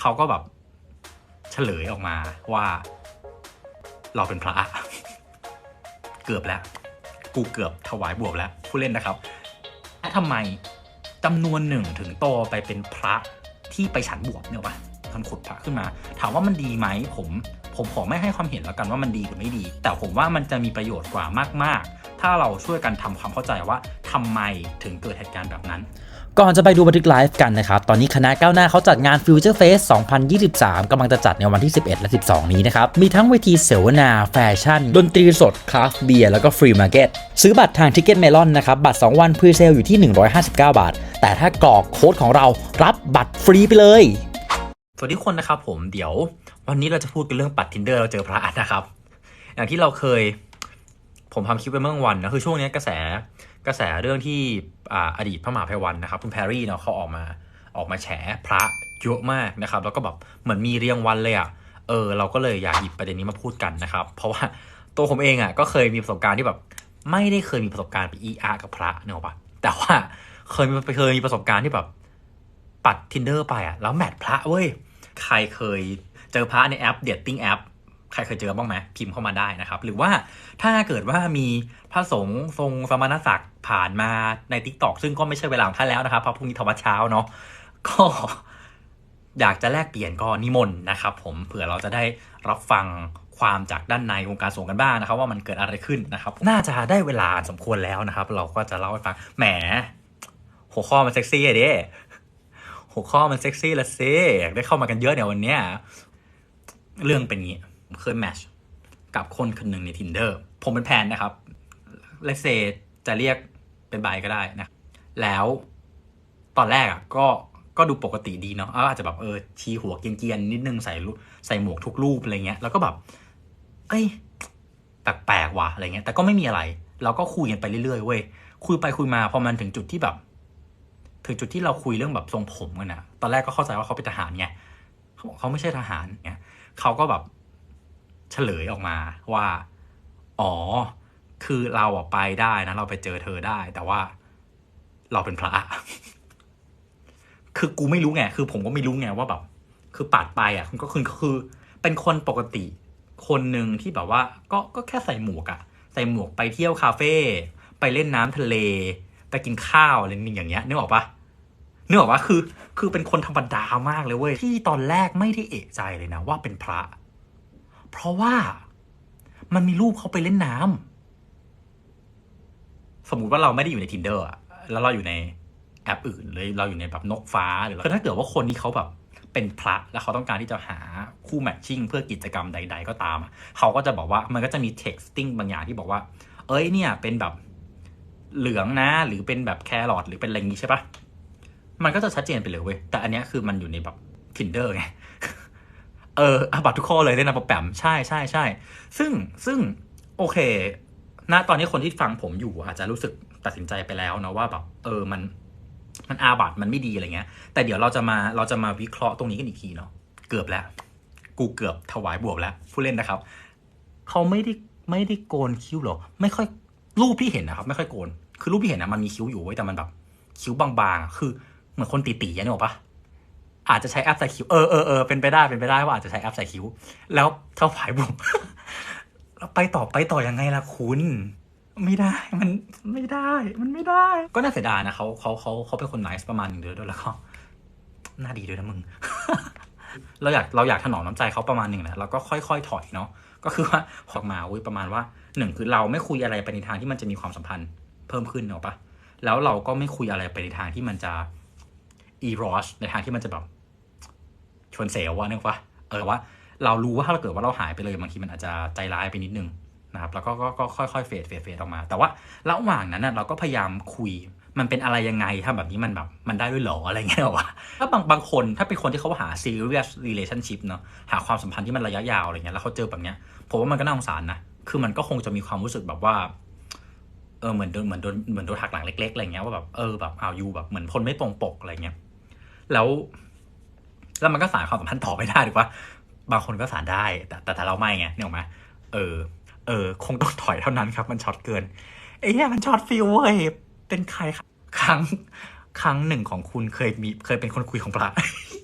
เขาก็แบบเฉลยออกมาว่าเราเป็นพระ เกือบแล้ว กูเกือบถวายบวบแล้ว ผู้เล่นนะครับและทำไมจำนวนหนึ่งถึงโตไปเป็นพระที่ไปฉันบวบเนี่ยปะท่านขุดพระขึ้นมา ถามว่ามันดีไหมผมผมขอไม่ให้ความเห็นแล้วกันว่ามันดีหรือไม่ดี แต่ผมว่ามันจะมีประโยชน์กว่ามาก ๆ ถ้าเราช่วยกันทำความเข้าใจว่าทำไมถึงเกิดเหตุการณ์แบบนั้น ก่อนจะไปดูบันทึกไลฟ์กันนะครับ ตอนนี้คณะก้าวหน้าเขาจัดงาน Future Fest 2023 กำลังจะจัดในวันที่ 11 และ 12 นี้นะครับ มีทั้งเวทีเสวนา แฟชั่น ดนตรีสด คราฟเบียร์ แล้วก็ฟรีมาร์เก็ต ซื้อบัตรทาง Ticket Melon นะครับ บัตร 2 วันพรีเซลอยู่ที่ 159 บาท แต่ถ้ากรอกโค้ดของเรารับบัตรฟรีไปเลย สวัสดีคนนะครับผม เดี๋ยว วันนี้เราจะพูดกันเรื่องปัด tinder เราเจอพระนะครับ อย่างที่เราเคย ผมทำคลิปไปเมื่อวันนะคือช่วงนี้กระแส กระแสเรื่องที่ออดีตพระมหาภัยวันนะครับคุณแพรรี่เนาะเขาออกมาออกมาแฉพระเยอะมากนะครับ แล้วก็แบบเหมือนมีเรียงวันเลยอะ่ะเออเราก็เลยอยากหยิบประเด็นนี้มาพูดกันนะครับ เพราะว่าตัวผมเองอะ่ะก็เคยมีประสบการณ์ที่แบบไม่ได้เคยมีประสบการณ์ไปอีอากับพระเนกอะปะแต่ว่าเคยมีเคยมีประสบการณ์ที่แบบปัด tinder ไปอะแล้วแมทพระเว้ยใครเคยเจอพระในแอปเด t ติ้งแอป ใครเคยเจอบ้างไหมพิมพ์เข้ามาได้นะครับ หรือว่าถ้าเกิดว่ามีพระสงฆ์ทรงสมณศักดิ์ผ่านมาใน t ิ k t o k ซึ่งก็ไม่ใช่เวลาของท่านแล้วนะครับเพราะพรุ่งนี้ธรรมวัดเช้าเนาะก็อยากจะแลกเปลี่ยนก็นิมนต์นะครับผมเผื่อเราจะได้รับฟังความจากด้านในวงการสงฆ์กันบ้างนะครับ ว่ามันเกิดอะไรขึ้นนะครับ น่าจะได้เวลาสมควรแล้วนะครับ เราก็จะเล่าให้ฟังแหมหัวข้อมันเซ็กซี่เด้หัวข้อมันเซ็กซี่ละสิอยากได้เข้ามากันเยอะเนี่ยวันเนี้ยเรื่องเป็นงี้ เคยแมชกับคนคนหนึ่งใน tinder ผมเป็นแพนนะครับเลเซจะเรียกเป็นใบก็ได้นะ แล้วตอนแรกอะก็ก็ดูปกติดีเนาะอาจจะแบบเออชี้หัวเกียนๆนิดนึงใส่ใส่หมวกทุกรูปอะไรเงี้ย แล้วก็แบบ เอ้ยแปลกๆว่ะอะไรเงี้ย แต่ก็ไม่มีอะไร เราก็คุยกันไปเรื่อยๆเว้ยคุยไปคุยมาพอมันถึงจุดที่แบบ ถึงจุดที่เราคุยเรื่องแบบทรงผมกันนะตอนแรกก็เข้าใจว่าเขาเป็นทหารไงเขาบอกเขาไม่ใช่ทหารไงเขาก็แบบ เฉลยออกมาว่า อ๋อ คือเราอะไปได้นะ เราไปเจอเธอได้ แต่ว่า เราเป็นพระ คือกูไม่รู้ไง คือผมก็ไม่รู้ไงว่าแบบ คือปัดไปอะก็คือคือ เป็นคนปกติ คนหนึ่งที่แบบว่า ก็ก็แค่ใส่หมวกอะใส่หมวกไปเที่ยวคาเฟ่ไปเล่นน้ำทะเล ไปกินข้าวอะไรอย่างเงี้ยนึกออกปะนึกออกปะคือ คือเป็นคนธรรมดามากเลยเว้ยที่ตอนแรกไม่ได้เอะใจเลยนะว่าเป็นพระ เพราะว่ามันมีรูปเขาไปเล่นน้ำสมมุติว่าเราไม่ได้อยู่ใน tinder อะแล้วเราอยู่ในแอปอื่นเลยเราอยู่ในแบบนกฟ้าหรือถ้าเกิดว่าคนที่เขาแบบเป็นพระแล้วเขาต้องการที่จะหาคู่แมทชิ่งเพื่อกิจกรรมใด ๆ ก็ตาม เขาก็จะบอกว่ามันก็จะมี texting บางอย่างที่บอกว่า เอ้ยเนี่ย เป็นแบบเหลืองนะ หรือเป็นแบบแครอทหรือเป็นอะไรงี้ใช่ปะมันก็จะชัดเจนไปเลยเว้ยแต่อันเนี้ยคือมันอยู่ในแบบ tinder ไง เอออาบัตทุกข้อเลยได้นะปะแปมใช่ใช่ใช่ซึ่งซึ่งโอเคณตอนนี้คนที่ฟังผมอยู่อาจจะรู้สึกตัดสินใจไปแล้วนะว่าแบบเออมันมันอาบัตมันไม่ดีอะไรเงี้ย แต่เดี๋ยวเราจะมาเราจะมาวิเคราะห์ตรงนี้กันอีกทีเนาะเกือบแล้ว กูเกือบถวายบวบแล้วผู้เล่นนะครับ เขาไม่ได้ไม่ได้โกนคิ้วหรอ ไม่ค่อยรูปที่เห็นนะครับ ไม่ค่อยโกน คือรูปที่เห็นนะมันมีคิ้วอยู่ไว้แต่มันแบบคิ้วบางๆ คือเหมือนคนตีๆอะนึกออปะ อาจจะใช้แอปใส่คิ้วเออเออเออเป็นไปได้เป็นไปได้ว่าอาจจะใช้แอปใส่คิ้ว แล้วถวายบุญแล้วไปต่อไปต่อยังไงล่ะคุณ ไม่ได้มันไม่ได้ มันไม่ได้ ก็น่าเสียดายนะเขาเขาเขาเขาเป็นคนไนส์ประมาณหนึ่งเดียวด้วยแล้วก็น่าดีด้วยนะมึง เราอยากเราอยากถนอมน้ำใจเขาประมาณหนึ่งแหละเราก็ค่อยๆถอยเนาะก็คือว่าออกมาอุ้ยประมาณว่าหนึ่งคือเราไม่คุยอะไรไปในทางที่มันจะมีความสัมพันธ์เพิ่มขึ้นเนาะปะแล้วเราก็ไม่คุยอะไรไปในทางที่มันจะอีรอชในทางที่มันจะแบบ ชวนเซลว่านึกว่าเออว่า เรารู้ว่าถ้าเราเกิดว่าเราหายไปเลยบางทีมันอาจจะใจร้ายไปนิดนึงนะครับแล้วก็ก็ค่อยๆเฟดเฟดเฟดออกมา แต่ว่าระหว่างนั้นนะเราก็พยายามคุยมันเป็นอะไรยังไงถ้าแบบนี้มันแบบมันได้ด้วยเหรออะไรเงี้ยหรอวะถ้าบางบางคนถ้าเป็นคนที่เขาหา serious relationship เนาะหาความสัมพันธ์ที่มันระยะยาวอะไรเงี้ยแล้วเขาเจอแบบเนี้ยผมว่ามันก็น่าสงสารนะคือมันก็คงจะมีความรู้สึกแบบว่าเออเหมือนโดนเหมือนโดนเหมือนโดนหักหลังเล็กๆอะไรเงี้ยว่าแบบเออแบบอ้าวยูแบบเหมือนคนไม่ตรงปกอะไรเงี้ยแล้ว แล้วมันก็สานความสัมพันธ์ต่อไม่ได้หรือว่าบางคนก็สานได้ แต่แต่เราไม่ไงเนี่ยหรอกไหมเออ เออ คงต้องถอยเท่านั้นครับ มันช็อตเกินไอ้เนี่ยมันช็อตฟิวเว้ยเป็นใครครับครั้งครั้งหนึ่งของคุณเคยมีเคยเป็นคนคุยของพระ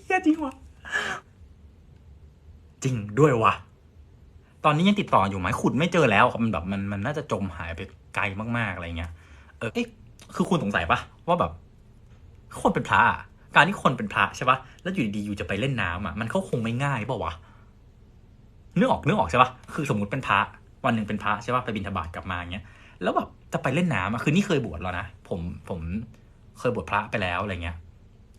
เหี้ยจริงวะจริงด้วยวะตอนนี้ยังติดต่ออยู่ไหมขุดไม่เจอแล้วมันแบบมันมันน่าจะจมหายไปไกลมากๆอะไรเงี้ยเออเอ๊ะคือคุณสงสัยปะว่าแบบคนเป็นพระ การที่คนเป็นพระใช่ปะแล้วอยู่ดีๆอยู่จะไปเล่นน้ำอะมันก็คงไม่ง่ายเปล่าวะนึกออกนึกออกใช่ปะคือสมมติเป็นพระวันหนึ่งเป็นพระใช่ปะไปบิณฑบาตกลับมาอย่างเงี้ยแล้วแบบจะไปเล่นน้ำอะคือนี่เคยบวชแล้วนะผมผมเคยบวชพระไปแล้วอะไรเงี้ย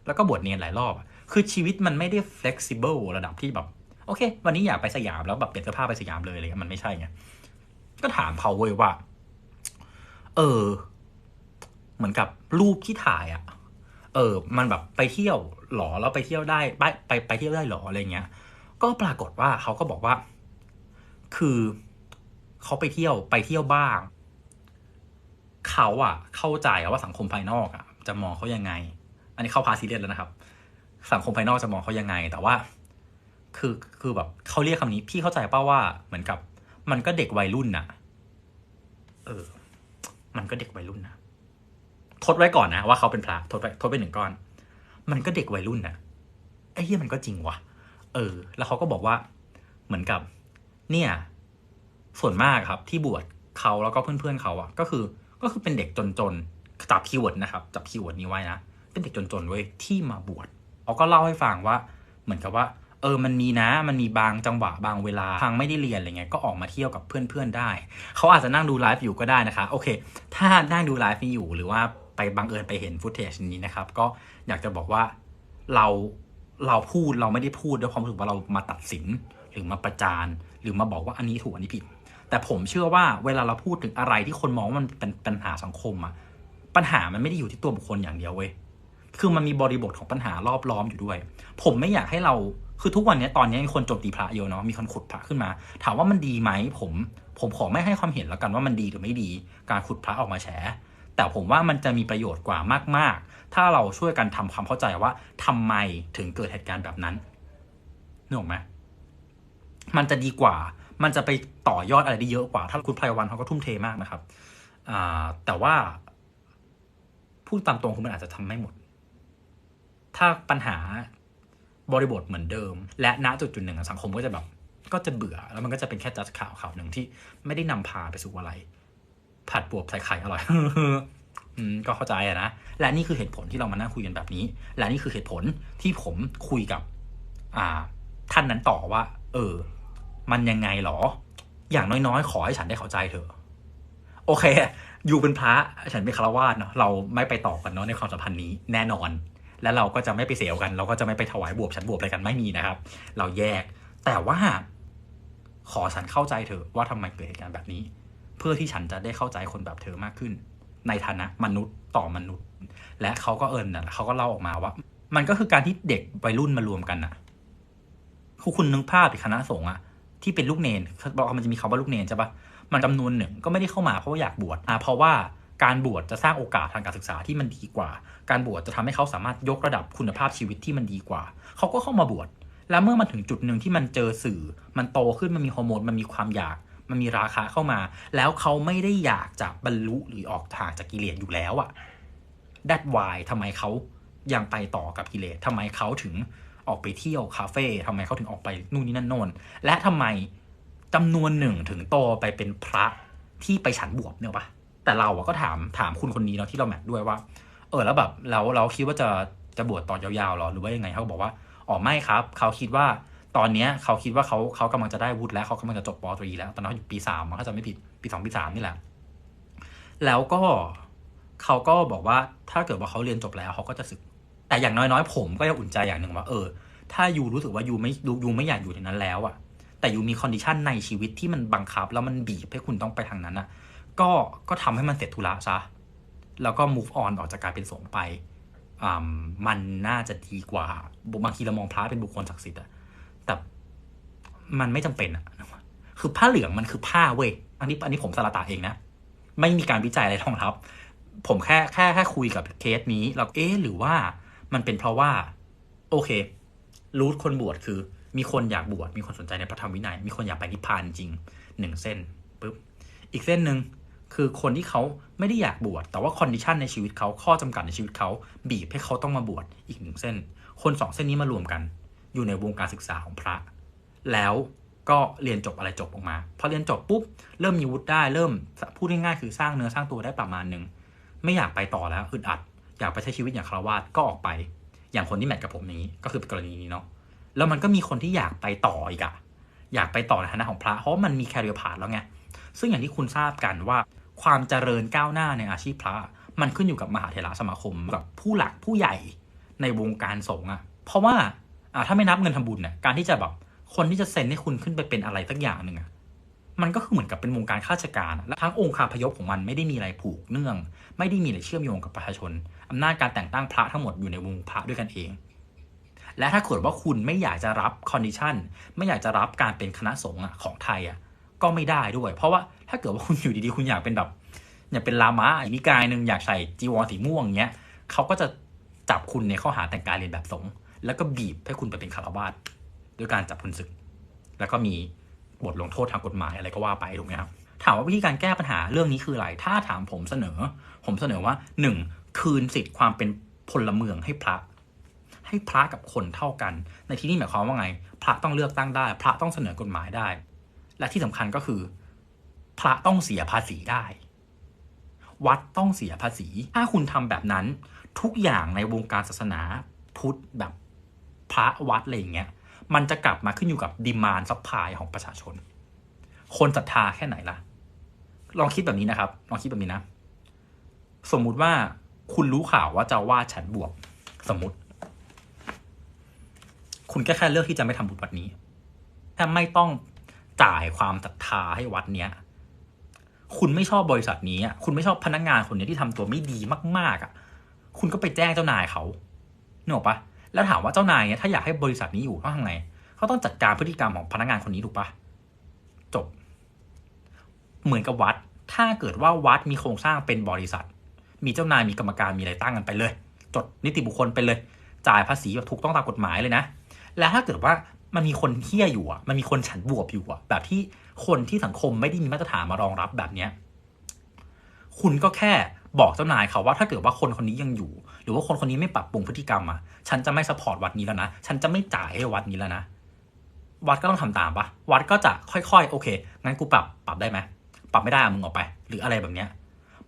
แล้วก็บวชเนียนหลายรอบ คือชีวิตมันไม่ได้ flexible ระดับที่แบบ โอเค วันนี้อยากไปสยามแล้วแบบเปลี่ยนเสื้อผ้าไปสยามเลยอะไรเงี้ยมันไม่ใช่ไงก็ถามเขาเว้ยว่า เออ เหมือนกับรูปที่ถ่ายอะ เออมันแบบไปเที่ยวหรอแล้วไปเที่ยวได้ไปไปไปเที่ยวได้หรออะไรเงี้ย ก็ปรากฏว่าเขาก็บอกว่า คือเขาไปเที่ยวไปเที่ยวบ้างเขาอะเข้าใจว่าสังคมภายนอกอะจะมองเขายังไง อันนี้เข้าพาซีเรียสแล้วนะครับ สังคมภายนอกจะมองเขายังไง แต่ว่า คือคือแบบเขาเรียกคำนี้พี่เข้าใจป่าว่าเหมือนกับ มันก็เด็กวัยรุ่นน่ะ เออ มันก็เด็กวัยรุ่นนะ ทดไว้ก่อนนะว่าเขาเป็นพระทดไปทดไปหนึ่งก้อน มันก็เด็กวัยรุ่นน่ะไอ้เหี้ยมันก็จริงว่ะเออ แล้วเขาก็บอกว่าเหมือนกับ เนี่ย ส่วนมากครับ ที่บวชเขาแล้วก็เพื่อนๆเขาอะก็คือก็คือเป็นเด็กจนๆจับคีย์เวิร์ดนะครับจับคีย์เวิร์ดนี้ไว้นะเป็นเด็กจนๆเว้ยที่มาบวชเขาก็เล่าให้ฟังว่า เหมือนกับว่า เออมันมีนะ มันมีบางจังหวะบางเวลาทางไม่ได้เรียนอะไรเงี้ยก็ออกมาเที่ยวกับเพื่อนๆได้ เขาอาจจะนั่งดูไลฟ์อยู่ก็ได้นะคะ โอเค ถ้านั่งดูไลฟ์นี้อยู่หรือว่า ไปบังเอิญไปเห็นฟุตเทจนี้นะครับ ก็อยากจะบอกว่าเราเราพูดเราไม่ได้พูดด้วยความรู้สึกว่าเรามาตัดสินหรือมาประจานหรือมาบอกว่าอันนี้ถูกอันนี้ผิด แต่ผมเชื่อว่าเวลาเราพูดถึงอะไรที่คนมองว่ามันเป็นปัญหาสังคมอะปัญหามันไม่ได้อยู่ที่ตัวบุคคลอย่างเดียวเว้ยคือมันมีบริบทของปัญหารอบล้อมอยู่ด้วย ผมไม่อยากให้เราคือทุกวันนี้ตอนนี้มีคนโจมตีพระเยอะเนาะมีคนขุดพระขึ้นมา ถามว่ามันดีไหมผม ผมขอไม่ให้ความเห็นแล้วกันว่ามันดีหรือไม่ดี การขุดพระออกมาแฉ แต่ผมว่ามันจะมีประโยชน์กว่ามาก ๆ ถ้าเราช่วยกันทำความเข้าใจว่าทำไมถึงเกิดเหตุการณ์แบบนั้นนึกออกไหมมันจะดีกว่า มันจะไปต่อยอดอะไรได้เยอะกว่า ถ้าคุณไพรวันเขาก็ทุ่มเทมากนะครับแต่ว่าพูดตามตรงคือมันอาจจะทำไม่หมด ถ้าปัญหาบริบทเหมือนเดิม และณจุดจุดหนึ่งสังคมก็จะแบบก็จะเบื่อแล้วมันก็จะเป็นแค่จัดข่าวข่าวหนึ่งที่ไม่ได้นำพาไปสู่อะไร ผัดบวบใส่ไข่อร่อยอืมก็เข้าใจอะนะ และนี่คือเหตุผลที่เรามานั่งคุยกันแบบนี้ และนี่คือเหตุผลที่ผมคุยกับ อ่า ท่านนั้นต่อว่า เออ มันยังไงหรอ อย่างน้อยๆ ขอให้ฉันได้เข้าใจเถอะ โอเค อยู่เป็นพระ ฉันเป็นคารวาสเนาะ เราไม่ไปต่อกันเนาะในความสัมพันธ์นี้แน่นอน และเราก็จะไม่ไปเสียวกัน เราก็จะไม่ไปถวายบวบฉันบวบอะไรกันไม่มีนะครับ เราแยก แต่ว่า ขอฉันเข้าใจเถอะว่าทำไมเกิดเหตุการณ์แบบนี้ เพื่อที่ฉันจะได้เข้าใจคนแบบเธอมากขึ้น ในฐานะมนุษย์ต่อมนุษย์ และเขาก็เอิญน่ะเขาก็เล่าออกมาว่า มันก็คือการที่เด็กวัยรุ่นมารวมกันน่ะคือคุณนึกภาพคณะสงฆ์อะที่เป็นลูกเนนบอกว่ามันจะมีคำว่าลูกเนนใช่ปะมันจำนวนหนึ่งก็ไม่ได้เข้ามาเพราะว่าอยากบวชอะเพราะว่าการบวชจะสร้างโอกาสทางการศึกษาที่มันดีกว่า การบวชจะทำให้เขาสามารถยกระดับคุณภาพชีวิตที่มันดีกว่า เขาก็เข้ามาบวช แล้วเมื่อมันถึงจุดหนึ่งที่มันเจอสื่อ มันโตขึ้น มันมีฮอร์โมน มันมีความอยาก มันมีราคาเข้ามา แล้วเขาไม่ได้อยากจะบรรลุหรือออกทางจากกิเลสอยู่แล้วอะดัดวายทำไมเขายังไปต่อกับกิเลสทำไมเขาถึงออกไปเที่ยวคาเฟ่ทำไมเขาถึงออกไปนู่นนี่นั่นโน่นและทำไมจำนวนหนึ่งถึงโตไปเป็นพระที่ไปฉันบวบเนี่ยปะแต่เราอะก็ถามถามคุณคนนี้เนาะที่เราแมทด้วยว่า เออแล้วแบบเราเราคิดว่าจะจะบวชต่อยาวๆหรอหรือว่ายังไงเขาบอกว่าอ๋อไม่ครับ เขาคิดว่า ตอนเนี้ยเขาคิดว่าเขาเขากำลังจะได้วุฒิแล้วเขากำลังจะจบปอตรีแล้ว ตอนนั้นเขาอยู่ปีสามมันก็จะไม่ผิดปีสองปีสามนี่แหละ แล้วก็เขาก็บอกว่าถ้าเกิดว่าเขาเรียนจบแล้วเขาก็จะศึก แต่อย่างน้อยๆ ผมก็ยังอุ่นใจอย่างหนึ่งว่าเออ ถ้ายูรู้สึกว่ายูไม่ยูไม่อยากอยู่ในนั้นแล้วอะแต่ยูมีคอนดิชันในชีวิตที่มันบังคับ แล้วมันบีบให้คุณต้องไปทางนั้นอะก็ก็ทำให้มันเสร็จธุระซะแล้วก็ move on ออกจากการเป็นสงไปอ่ามันน่าจะดีกว่า บางทีเรามองพระเป็นบุคคลศักดิ์สิทธิ์อะ แต่มันไม่จำเป็นอะคือผ้าเหลืองมันคือผ้าเว้ยอันนี้อันนี้ผมสารตาเองนะ ไม่มีการวิจัยอะไรรองรับ ผมแค่แค่แค่คุยกับเคสนี้แล้วเอ๊หรือว่ามันเป็นเพราะว่า โอเค รูทคนบวชคือ มีคนอยากบวชมีคนสนใจในพระธรรมวินัย มีคนอยากไปนิพพานจริงหนึ่งเส้นปุ๊บอีกเส้นหนึ่งคือคนที่เขาไม่ได้อยากบวชแต่ว่าคอนดิชันในชีวิตเขาข้อจำกัดในชีวิตเขาบีบให้เขาต้องมาบวชอีกหนึ่งเส้น คนสองเส้นนี้มารวมกัน อยู่ในวงการศึกษาของพระ แล้วก็เรียนจบอะไรจบออกมา พอเรียนจบปุ๊บเริ่มมีวุฒิได้เริ่มพูดง่ายๆคือสร้างเนื้อสร้างตัวได้ประมาณหนึ่งไม่อยากไปต่อแล้วอึดอัด อยากไปใช้ชีวิตอย่างคารวาสก็ออกไป อย่างคนที่แมทกับผมนี้ก็คือเป็นกรณีนี้เนาะแล้วมันก็มีคนที่อยากไปต่ออีกอะอยากไปต่อในฐานะของพระ เพราะมันมีแคริเอร์พาธแล้วไงซึ่งอย่างที่คุณทราบกันว่า ความเจริญก้าวหน้าในอาชีพพระ มันขึ้นอยู่กับมหาเถรสมาคมกับผู้หลักผู้ใหญ่ในวงการสงฆ์อะเพราะว่า อ่าถ้าไม่นับเงินทำบุญเนี่ยการที่จะแบบคนที่จะเซ็นให้คุณขึ้นไปเป็นอะไรสักอย่างหนึ่งอะมันก็คือเหมือนกับเป็นวงการข้าราชการและทั้งองค์คาพยพของมันไม่ได้มีอะไรผูกเนื่อง ไม่ได้มีอะไรเชื่อมโยงกับประชาชนอำนาจการแต่งตั้งพระทั้งหมดอยู่ในวงพระด้วยกันเอง และถ้าเกิดว่าคุณไม่อยากจะรับคอนดิชันไม่อยากจะรับการเป็นคณะสงฆ์ของไทยอะก็ไม่ได้ด้วย เพราะว่าถ้าเกิดว่าคุณอยู่ดีๆ คุณอยากเป็นแบบอยากเป็นลามะอีกนิกายหนึ่งอยากใส่จีวรสีม่วงเงี้ยเขาก็จะจับคุณในข้อหาแต่งกายเรียนแบบสงฆ์ แล้วก็บีบให้คุณไปเป็นคารวาสด้วยการจับคุณศึก แล้วก็มีบทลงโทษทางกฎหมายอะไรก็ว่าไปถูกไหมครับถามว่าวิธีการแก้ปัญหาเรื่องนี้คืออะไร ถ้าถามผมเสนอ ผมเสนอว่าหนึ่งคืนสิทธิ์ความเป็นพลเมืองให้พระ ให้พระกับคนเท่ากัน ในที่นี้หมายความว่าไง พระต้องเลือกตั้งได้ พระต้องเสนอกฎหมายได้ และที่สำคัญก็คือ พระต้องเสียภาษีได้ วัดต้องเสียภาษี ถ้าคุณทำแบบนั้นทุกอย่างในวงการศาสนาพุทธแบบ พระวัดอะไรอย่างเงี้ยมันจะกลับมาขึ้นอยู่กับดีมานซัพพลายของประชาชน คนศรัทธาแค่ไหนล่ะ ลองคิดแบบนี้นะครับ ลองคิดแบบนี้นะ สมมุติว่าคุณรู้ข่าวว่าเจ้าว่าฉันบวก สมมติ คุณแค่แค่เลือกที่จะไม่ทำบุญวัดนี้แค่ไม่ต้องจ่ายความศรัทธาให้วัดเนี้ย คุณไม่ชอบบริษัทนี้คุณไม่ชอบพนักงานคนนี้ที่ทำตัวไม่ดีมาก ๆอะ คุณก็ไปแจ้งเจ้านายเขาเนกออกปะ แล้วถามว่าเจ้านายเนี่ยถ้าอยากให้บริษัทนี้อยู่ต้องทำไงเขาต้องจัดการพฤติกรรมของพนักงานคนนี้ถูกปะจบ เหมือนกับวัด ถ้าเกิดว่าวัดมีโครงสร้างเป็นบริษัท มีเจ้านายมีกรรมการมีอะไรตั้งกันไปเลย จดนิติบุคคลไปเลย จ่ายภาษีแบบถูกต้องตามกฎหมายเลยนะ แล้วถ้าเกิดว่ามันมีคนเที่ยอยู่อะมันมีคนฉันบวบอยู่อะแบบที่คนที่สังคมไม่ได้มีมาตรฐานมารองรับแบบเนี้ยคุณก็แค่บอกเจ้านายเขาว่าถ้าเกิดว่าคนคนนี้ยังอยู่ หรือว่าคนคนนี้ไม่ปรับปรุงพฤติกรรมอะฉันจะไม่สปอร์ตวัดนี้แล้วนะ ฉันจะไม่จ่ายให้วัดนี้แล้วนะ วัดก็ต้องทำตามปะวัดก็จะค่อยๆ โอเค งั้นกูปรับปรับได้ไหมปรับไม่ได้อะมึงออกไป หรืออะไรแบบเนี้ย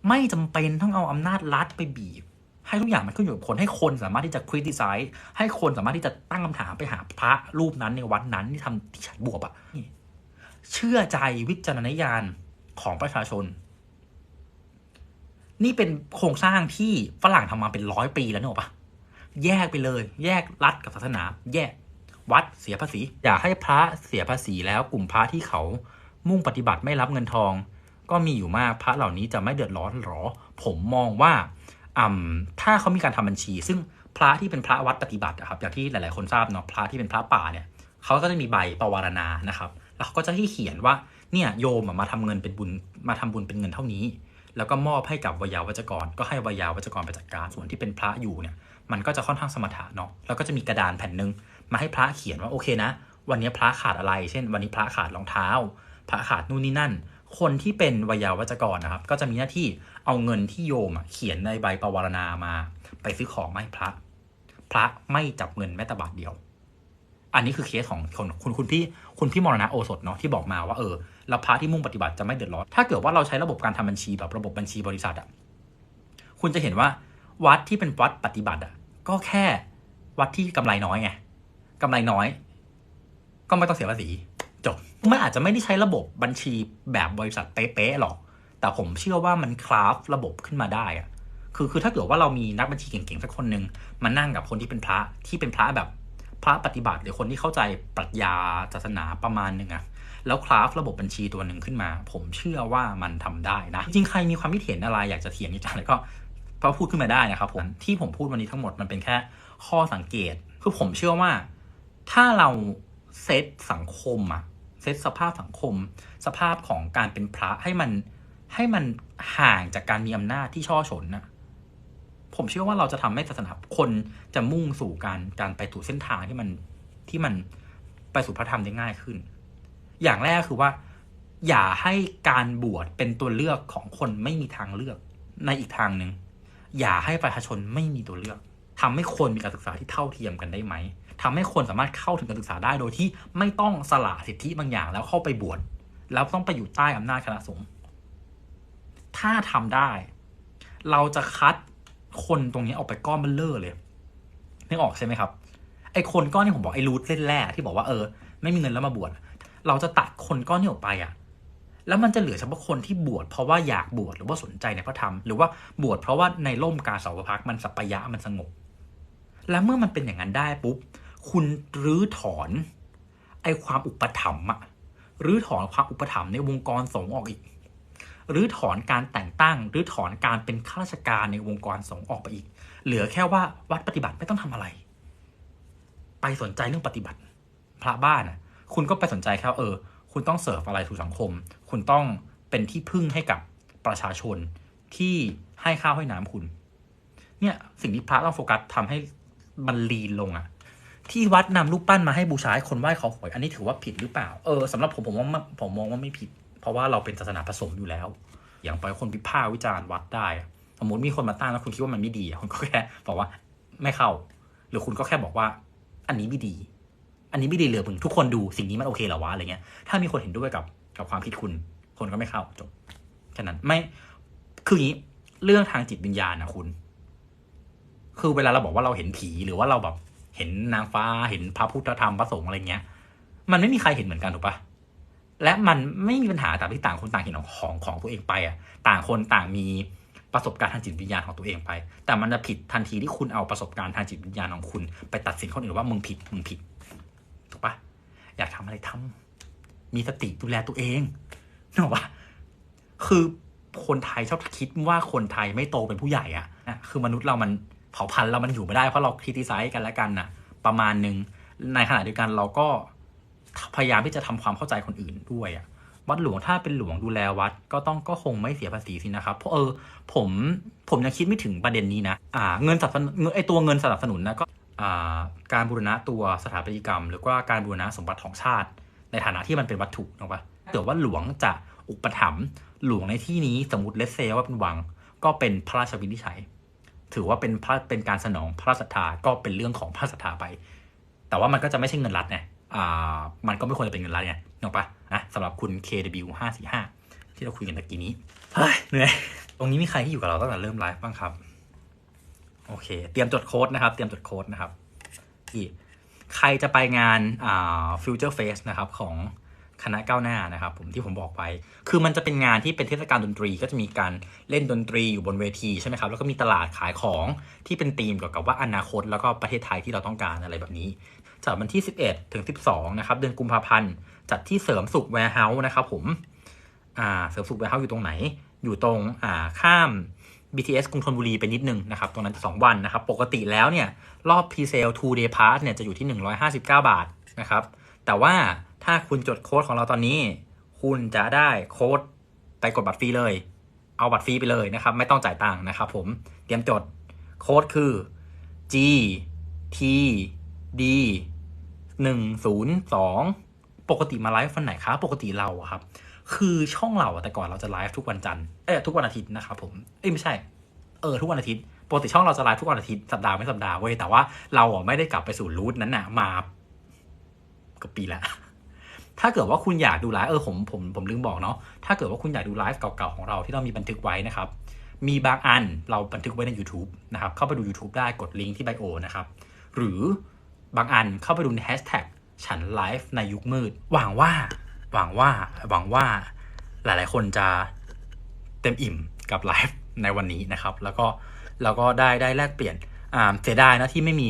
ไม่จำเป็นต้องเอาอำนาจรัฐไปบีบ ให้ทุกอย่างมันขึ้นอยู่กับคนให้คนสามารถที่จะคริติไซส์ให้คนสามารถที่จะตั้งคำถามไปหาพระรูปนั้นในวัดนั้นที่ทำที่ฉันบวบอะนี่เชื่อใจวิจารณญาณของประชาชน นี่เป็นโครงสร้างที่ฝรั่งทำมาเป็นร้อยปีแล้วเนอะปะแยกไปเลย แยกรัฐกับศาสนา แยกวัดเสียภาษี อยากให้พระเสียภาษีแล้วกลุ่มพระที่เขามุ่งปฏิบัติไม่รับเงินทอง ก็มีอยู่มากพระเหล่านี้จะไม่เดือดร้อนหรอ ผมมองว่าอืมถ้าเขามีการทำบัญชี ซึ่งพระที่เป็นพระวัดปฏิบัติครับอย่างที่หลาย ๆ คนทราบเนาะพระที่เป็นพระป่าเนี่ยเขาก็จะมีใบปวารณานะครับ แล้วเขาก็จะให้เขียนว่าเนี่ยโยมมาทำเงินเป็นบุญมาทำบุญเป็นเงินเท่านี้ แล้วก็มอบให้กับวยาวัจกร ก็ให้วยาวัจกรไปจัดการส่วนที่เป็นพระอยู่เนี่ยมันก็จะค่อนข้างสมถะเนาะแล้วก็จะมีกระดานแผ่นหนึ่งมาให้พระเขียนว่าโอเคนะ วันนี้พระขาดอะไร เช่น วันนี้พระขาดรองเท้า พระขาดนู่นนี่นั่น คนที่เป็นวยาวัจกรนะครับ ก็จะมีหน้าที่เอาเงินที่โยมอะเขียนในใบปวารณามา ไปซื้อของมาให้พระ พระไม่จับเงินแม้แต่บาทเดียว อันนี้คือเคสของคนคุณคุณพี่คุณพี่มรณะโอสถเนาะที่บอกมาว่าเออ แล้วพระที่มุ่งปฏิบัติจะไม่เดือดร้อนถ้าเกิดว่าเราใช้ระบบการทำบัญชีแบบระบบบัญชีบริษัทอะคุณจะเห็นว่าวัดที่เป็นวัดปฏิบัติอะก็แค่วัดที่กำไรน้อยไงกำไรน้อย ก็ไม่ต้องเสียภาษีจบมันอาจจะไม่ได้ใช้ระบบบัญชีแบบบริษัทเป๊ะๆหรอก แต่ผมเชื่อว่ามันคราฟระบบขึ้นมาได้อะคือคือถ้าเกิดว่าเรามีนักบัญชีเก่งๆสักคนหนึ่งมานั่งกับคนที่เป็นพระที่เป็นพระแบบพระปฏิบัติหรือคนที่เข้าใจปรัชญาศาสนาประมาณหนึ่งอะ แล้วคราฟระบบบัญชีตัวหนึ่งขึ้นมา ผมเชื่อว่ามันทำได้นะ จริงใครมีความคิดเห็นอะไรอยากจะเถียงอยากจะอะไรก็ก็พูดขึ้นมาได้นะครับผมที่ผมพูดวันนี้ทั้งหมดมันเป็นแค่ข้อสังเกต คือผมเชื่อว่า ถ้าเราเซตสังคมอะเซตสภาพสังคม สภาพของการเป็นพระให้มันให้มันห่างจากการมีอำนาจที่ช่อฉนนะผมเชื่อว่าเราจะทำให้ศาสนาคนจะมุ่งสู่การการไปสู่เส้นทางที่มันที่มันไปสู่พระธรรมได้ง่ายขึ้น อย่างแรกคือว่า อย่าให้การบวชเป็นตัวเลือกของคนไม่มีทางเลือกในอีกทางหนึ่งอย่าให้ประชาชนไม่มีตัวเลือกทำให้คนมีการศึกษาที่เท่าเทียมกันได้ไหมทำให้คนสามารถเข้าถึงการศึกษาได้โดยที่ไม่ต้องสละสิทธิบางอย่างแล้วเข้าไปบวชแล้วต้องไปอยู่ใต้อำนาจคณะสงฆ์ถ้าทำได้ เราจะคัดคนตรงนี้ออกไปก้อนเบลเลอร์เลยนึกออกใช่ไหมครับไอ้คนก้อนที่ผมบอกไอ้รูทเส้นแรกที่บอกว่าเออ ไม่มีเงินแล้วมาบวช เราจะตัดคนก้อนนี้ออกไปอะแล้วมันจะเหลือเฉพาะคนที่บวชเพราะว่าอยากบวชหรือว่าสนใจในพระธรรมหรือว่าบวชเพราะว่าในร่มกาสาวพักมันสัปยะมันสงบ แล้วเมื่อมันเป็นอย่างนั้นได้ปุ๊บคุณรื้อถอนไอความอุปถัมภ์อะรื้อถอนความอุปถัมภ์ในวงกรสงฆ์ออกอีกรื้อถอนการแต่งตั้งรื้อถอนการเป็นข้าราชการในวงกรสงฆ์ออกไปอีก เหลือแค่ว่าวัดปฏิบัติไม่ต้องทำอะไร ไปสนใจเรื่องปฏิบัติ พระบ้านอะ คุณก็ไปสนใจแค่ว่าเออ คุณต้องเสิร์ฟอะไรสู่สังคม คุณต้องเป็นที่พึ่งให้กับประชาชนที่ให้ข้าวให้น้ำคุณ เนี่ยสิ่งที่พระต้องโฟกัสทำให้มันลีนลงอะที่วัดนำรูปปั้นมาให้บูชาให้คนไหว้เขาหวย อันนี้ถือว่าผิดหรือเปล่า เออสำหรับผมผมว่าผมมองว่าไม่ผิด เพราะว่าเราเป็นศาสนาผสมอยู่แล้ว อย่างไปล่อยคนวิพากษ์วิจารณ์วัดได้ สมมติมีคนมาตั้งแล้วคุณคิดว่ามันไม่ดีคุณก็แค่บอกว่าไม่เข้า หรือคุณก็แค่บอกว่า อันนี้ไม่ดี อันนี้ไม่ดีเลยมึงทุกคนดูสิ่งนี้มันโอเคเหรอวะอะไรเงี้ย ถ้ามีคนเห็นด้วยกับกับความคิดคุณ คนก็ไม่เข้าจบแค่นั้นไม่คืออย่างนี้เรื่องทางจิตวิญญาณนะคุณ คือเวลาเราบอกว่าเราเห็นผีหรือว่าเราแบบเห็นนางฟ้าเห็นพระพุทธธรรมพระสงฆ์อะไรเงี้ย มันไม่มีใครเห็นเหมือนกันถูกปะและมันไม่มีปัญหาตามที่ต่างคนต่างเห็นของของของตัวเองไปอะ ต่างคนต่างมีประสบการณ์ทางจิตวิญญาณของตัวเองไป แต่มันจะผิดทันทีที่คุณเอาประสบการณ์ทางจิตวิญญาณของคุณ ไปตัดสินคนอื่นว่ามึงผิดมึงผิด ถูกปะอยากทำอะไรทำมีสติดูแลตัวเองนึกออกปะคือคนไทยชอบคิดว่าคนไทยไม่โตเป็นผู้ใหญ่อะนะคือมนุษย์เรามันเผ่าพันธุ์เรามันอยู่ไม่ได้เพราะเราคริติไซส์กันและกันนะประมาณหนึ่งในขณะเดียวกันเราก็พยายามที่จะทำความเข้าใจคนอื่นด้วยอะวัดหลวงถ้าเป็นหลวงดูแลวัด ก็ต้องก็คงไม่เสียภาษีสินะครับ เพราะเออผมผมยังคิดไม่ถึงประเด็นนี้นะ อ่า เงินสนับสนุนไอตัวเงินสนับสนุนนะก็ การบูรณะตัวสถาปัตยกรรม หรือว่าการบูรณะสมบัติของชาติ ในฐานะที่มันเป็นวัตถุถูกปะเกิดว่าหลวงจะอุปถัมภ์หลวงในที่นี้สมมติเลสเซว่าเป็นวัง ก็เป็นพระราชวินิจฉัย ถือว่าเป็นพระเป็นการสนองพระศรัทธาก็เป็นเรื่องของพระศรัทธาไป แต่ว่ามันก็จะไม่ใช่เงินรัฐไงอ่ามันก็ไม่ควรจะเป็นเงินรัฐไงนึกออกปะนะสำหรับคุณ KW ห้าสี่ห้าที่เราคุยกันตะกี้นี้เฮ้ยเหนื่อยตรงนี้มีใครที่อยู่กับเราตั้งแต่เริ่มไลฟ์บ้างครับ โอเค เตรียมจดโค้ดนะครับ เตรียมจดโค้ดนะครับที่ใครจะไปงานอ่า Future Face นะครับของคณะก้าวหน้านะครับผมที่ผมบอกไป คือมันจะเป็นงานที่เป็นเทศกาลดนตรี ก็จะมีการเล่นดนตรีอยู่บนเวทีใช่ไหมครับ แล้วก็มีตลาดขายของที่เป็นธีมเกี่ยวกับว่าอนาคต แล้วก็ประเทศไทยที่เราต้องการอะไรแบบนี้ จากวันที่ 11 ถึง 12 นะครับ เดือนกุมภาพันธ์ จัดที่เสริมสุขแวร์เฮาส์นะครับผม อ่า เสริมสุขแวร์เฮาส์อยู่ตรงไหน อยู่ตรง อ่า ข้าม BTS กรุงธนบุรีไปนิดนึงนะครับตรงนั้น 2 วันนะครับ ปกติแล้วเนี่ยรอบ p r e s a l e 2 day pass เนี่ยจะอยู่ที่ 159 บาทนะครับ แต่ว่าถ้าคุณจดโค้ดของเราตอนนี้ คุณจะได้โค้ดไปกดบัตรฟรีเลย เอาบัตรฟรีไปเลยนะครับ ไม่ต้องจ่ายตังค์นะครับผมเตรียมจดโค้ดคือ G T D หนึ่งศูนย์สองปกติมาไลฟ์วันไหนคะปกติเราอะครับ คือช่องเราแต่ก่อนเราจะไลฟ์ทุกวันจันทร์เอ้ทุกวันอาทิตย์นะครับผมเอ้ยไม่ใช่เออทุกวันอาทิตย์ปกติช่องเราจะไลฟ์ทุกวันอาทิตย์สัปดาห์ไม่สัปดาห์เว้ยแต่ว่าเราอะไม่ได้กลับไปสู่รูทนั้นน่ะมาเกับปีละถ้าเกิดว่าคุณอยากดูไลฟ์เออผมผมผมลืมบอกเนาะถ้าเกิดว่าคุณอยากดูไลฟ์เก่าๆของเราที่เรามีบันทึกไว้นะครับ มีบางอันเราบันทึกไว้ใน YouTube นะครับ เข้าไปดู YouTube ได้กดลิงก์ที่ไบโอนะครับ หรือบางอันเข้าไปดูในแฮชแท็กฉันไลฟ์ในยุคมืดหวังว่า หวังว่าหวังว่าหลาย ๆ คนจะเต็มอิ่มกับไลฟ์ในวันนี้นะครับ แล้วก็แล้วก็ได้ได้แลกเปลี่ยนอ่าเสียดายนะที่ไม่มี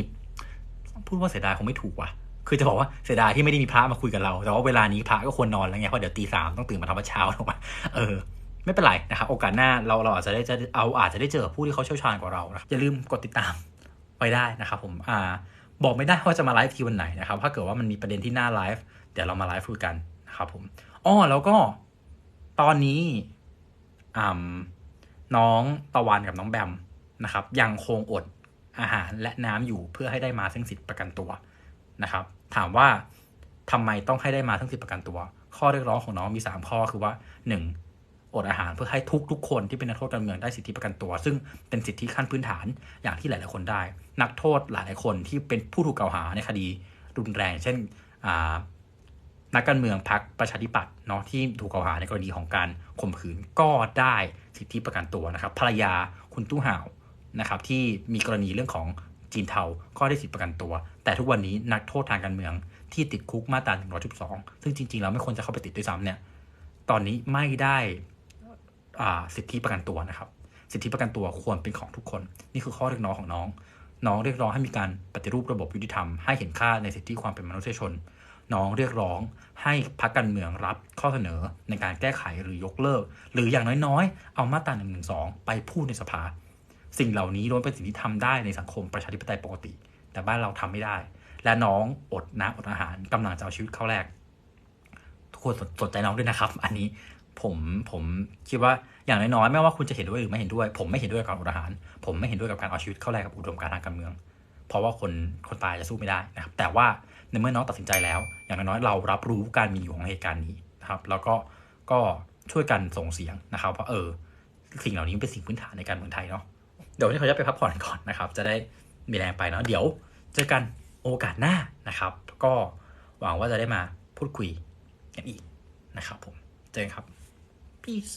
พูดว่าเสียดายคงไม่ถูกว่ะ คือจะบอกว่าเสียดายที่ไม่ได้มีพระมาคุยกับเรา แต่ว่าเวลานี้พระก็ควรนอนแล้วไงเพราะเดี๋ยวตีสามต้องตื่นมาทำวัดเช้าถูกปะเออไม่เป็นไรนะครับโอกาสหน้าเราเราอาจจะได้จะเอาอาจจะได้เจอผู้ที่เขาเชี่ยวชาญกว่าเรานะอย่าลืมกดติดตามไว้ได้นะครับผมอ่าบอกไม่ได้ว่าจะมาไลฟ์ทีวันไหนนะครับถ้าเกิดว่ามันมีประเด็นที่น่าไลฟ์เดี๋ยวเรามาไลฟ์คุยกัน นะครับผมอ้อแล้วก็ตอนนี้น้องตะวันกับน้องแบมนะครับ ยังคงอดอาหารและน้ำอยู่เพื่อให้ได้มาซึ่งสิทธิประกันตัวนะครับ ถามว่าทำไมต้องให้ได้มาซึ่งสิทธิประกันตัว ข้อเรียกร้องของน้องมีสามข้อคือว่าหนึ่งอดอาหารเพื่อให้ทุกทุกคนที่เป็นนักโทษการเมืองได้สิทธิประกันตัว ซึ่งเป็นสิทธิขั้นพื้นฐานอย่างที่หลาย ๆ คนได้ นักโทษหลาย ๆ คนที่เป็นผู้ถูกกล่าวหาในคดีรุนแรง เช่นอ่า นักการเมืองพรรคประชาธิปัตย์เนาะที่ถูกกล่าวหาในกรณีของการข่มขืนก็ได้สิทธิประกันตัวนะครับภรรยาคุณตู้ห่าวนะครับที่มีกรณีเรื่องของจีนเทาก็ได้สิทธิประกันตัว แต่ทุกวันนี้นักโทษทางการเมืองที่ติดคุกมาตรา112 ซึ่งจริง ๆ แล้วไม่ควรจะเข้าไปติดด้วยซ้ำเนี่ยตอนนี้ไม่ได้สิทธิประกันตัวนะครับ สิทธิประกันตัวควรเป็นของทุกคน นี่คือข้อเรียกร้องของน้อง น้องเรียกร้องให้มีการปฏิรูประบบยุติธรรมให้เห็นค่าในสิทธิความเป็นมนุษยชน น้องเรียกร้องให้พรรคการเมืองรับข้อเสนอในการแก้ไขหรือยกเลิก หรืออย่างน้อยๆ เอามาตรา1นึไปพูดในสภา สิ่งเหล่านี้ล้วนเป็นสิ่งที่ทำได้ในสังคมประชาธิปไตยปกติ แต่บ้านเราทำไม่ได้ และน้องอดน้ำอดอาหารกำลังจะเอาชีวิตเข้าแรก ทุกคนสนสนใจน้องด้วยนะครับ อันนี้ผมผมคิดว่าอย่างน้อยๆไม่ว่าคุณจะเห็นด้วยหรือไม่เห็นด้วย ผมไม่เห็นด้วยกับการอดอาหาร ผมไม่เห็นด้วยกับการเอาชีวิตเข้าแลกกับอุดมการณ์ทางการเมือง เพราะว่าคนคนตายจะสู้ไม่ได้นะครับแต่ว่า ในเมื่อน้องตัดสินใจแล้ว อย่างน้อยๆเรารับรู้การมีอยู่ของเหตุการณ์นี้นะครับ แล้วก็ก็ช่วยกันส่งเสียงนะครับว่าเออสิ่งเหล่านี้เป็นสิ่งพื้นฐานในการเมืองไทยเนาะเดี๋ยววันนี้เขาจะไปพักผ่อนก่อนนะครับ จะได้มีแรงไปเนาะเดี๋ยวเจอกันโอกาสหน้านะครับ ก็หวังว่าจะได้มาพูดคุยกันอีกนะครับผมเจอกันครับ peace